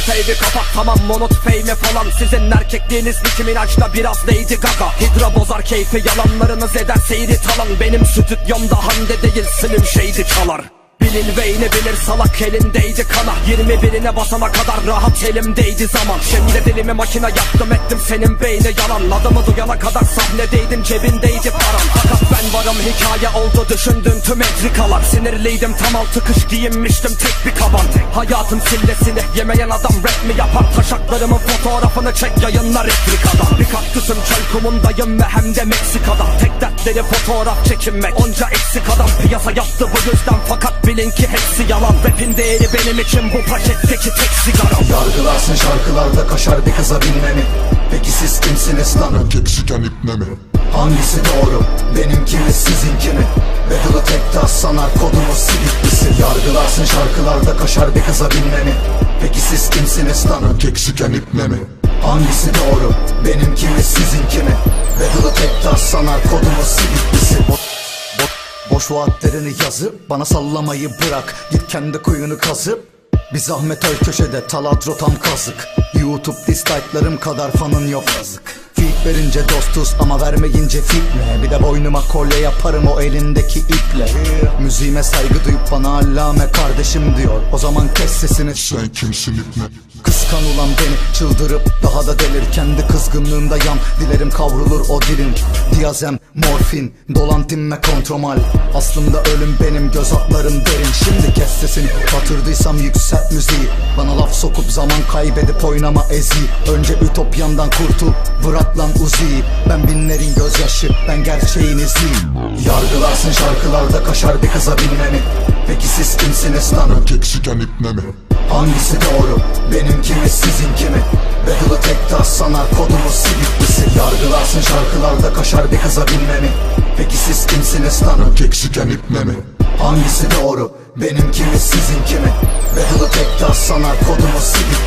fake'i kapat tamam monot fame falan. Sizin erkekliğiniz Nicki Minaj'da biraz Lady Gaga. Hidra bozar keyfi yalanlarınız eder seyri talan. Benim stüdyomda Hande değil slim şeydi çalar Bilin Wayne'i bilir salak elindeydi kana. 21'ine basana kadar rahat elimdeydi zaman. Şimdi dilimi makine yaptım ettim senin beyni yalan. Adımı duyana kadar sahnedeydin cebindeydi param. Fakat ben varım hikaye oldu düşündün tüm entrikalar. Sinirliydim tam altı kış giyinmiştim tek bir kaban. Hayatın sillesini yemeyen adam rap mi yapar? Taşaklarımın fotoğrafını çek yayınlar Afrika'da. Bir kaktüsüm çöl kumundayım ve hem de Meksika'da. Tek dertleri fotoğraf çekinmek Onca eksik adam piyasa yaptı bu yüzden Fakat bilin ki hepsi yalan Rapin değeri benim için bu paketteki tek sigaram Yargılarsın şarkılarda kaşar bir kıza binmemi Peki siz kimsiniz lan? Erkek siken ipne mi? Hangisi doğru? Benimki mi sizinki mi? Battle'ı tek tas sanar kodumuz siviklisi Yargılarsın şarkılarda kaşar bir kıza binmemi Peki siz kimsiniz lan? Erkek siken ipne mi? Hangisi doğru? Benimki mi sizinki mi? Battle'ı tek tas sanar Bo- bo- Boş vaatlerini yazıp bana sallamayı bırak. Git kendi kuyunu kazıp bir zahmet öl köşede. Talat rotam kazık. YouTube dislike'larım kadar fanın yok yazık. Feed verince dostuz ama vermeyince fitne Bir de boynuma kolye yaparım o elindeki iple. Müziğime saygı duyup bana allame kardeşim diyor. O zaman kes sesini. Sen kimsin ipne? Kıskan ulan beni çıldırıp daha da delir. Kendi kızgınlığında yan dilerim kavrulur o dilin. Diyazem, morfin, dolan dinme kontromal. Aslında ölüm benim göz atlarım derin. Şimdi kes sesini batırdıysam yükselt müziği. Bana laf sokup zaman kaybedip oynama ezi. Önce ütopyandan kurtul bırak lan uziyi. Ben binlerin gözyaşı ben gerçeğin izleyeyim Yargılarsın şarkılarda kaşar bir kıza binmemi. Peki siz kimsiniz lan? Erkek mi? Hangisi doğru? Benimki mi sizinki mi? Battle'ı tek tas sanar kodumuz siviklisi Yargılarsın şarkılarda kaşar bir kıza binmemi Peki siz kimsiniz lan? Erkek siken ipne mi? Hangisi doğru? Benimki mi sizinki mi? Battle'ı tek tas sanar kodumuz siviklisi